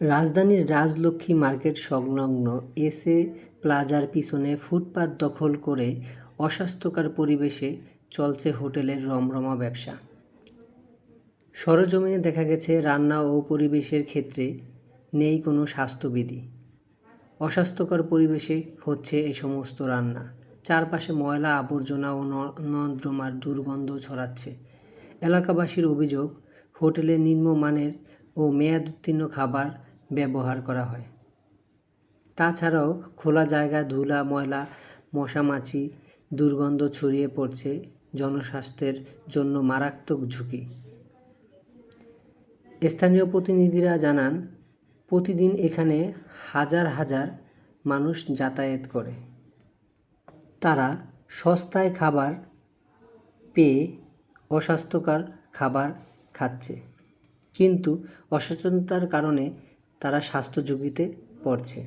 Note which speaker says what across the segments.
Speaker 1: রাজধানীর রাজলক্ষ্মী মার্কেট সংলগ্ন এসএ প্লাজার পিছনে ফুটপাত দখল করে অস্বাস্থ্যকর পরিবেশে চলছে হোটেলের রমরমা ব্যবসা। সরজমিনে দেখা গেছে রান্না ও পরিবেশের ক্ষেত্রে নেই কোনো স্বাস্থ্যবিধি। অস্বাস্থ্যকর পরিবেশে হচ্ছে এই সমস্ত রান্না। চারপাশে ময়লা আবর্জনা ও ন- নর্দমার দুর্গন্ধ ছড়াচ্ছে। এলাকাবাসীর অভিযোগ, হোটেলে নিম্নমানের ও মেয়াদোত্তীর্ণ খাবার ব্যবহার করা হয়। তাছাড়াও খোলা জায়গায় ধুলা, ময়লা, মশামাছি, দুর্গন্ধ ছড়িয়ে পড়ছে জনস্বাস্থ্যের জন্য মারাত্মক ঝুঁকি। স্থানীয় প্রতিনিধিরা জানান, প্রতিদিন এখানে হাজার হাজার মানুষ যাতায়াত করে। তারা সস্তায় খাবার পেয়ে অস্বাস্থ্যকর খাবার খাচ্ছে। কিন্তু অসচেতনতার কারণে তারা স্বাস্থ্য ঝুঁকিতে পড়ছে।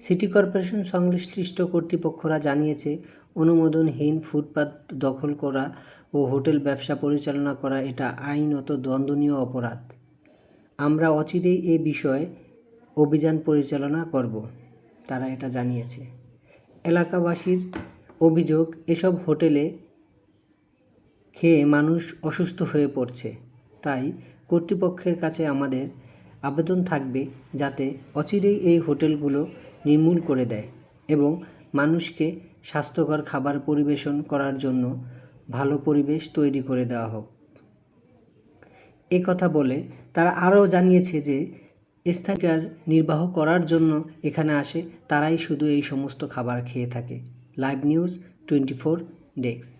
Speaker 1: সিটি কর্পোরেশন সংশ্লিষ্ট কর্তৃপক্ষরা জানিয়েছে, অনুমোদনহীন ফুটপাত দখল করা ও হোটেল ব্যবসা পরিচালনা করা এটা আইনত দণ্ডনীয় অপরাধ। আমরা অচিরেই এ বিষয়ে অভিযান পরিচালনা করব, তারা এটা জানিয়েছে। এলাকাবাসীর অভিযোগ, এসব হোটেলে খেয়ে মানুষ অসুস্থ হয়ে পড়ছে, তাই কর্তৃপক্ষের কাছে আমাদের আবেদন থাকবে যাতে অচিরেই এই হোটেলগুলো নির্মূল করে দেয় এবং মানুষকে স্বাস্থ্যকর খাবার পরিবেশন করার জন্য ভালো পরিবেশ তৈরি করে দেওয়া হোক। এ কথা বলে তারা আরও জানিয়েছে যে স্থানীয় নির্বাহ করার জন্য এখানে আসে তারাই শুধু এই সমস্ত খাবার খেয়ে থাকে। Live news twenty four desk.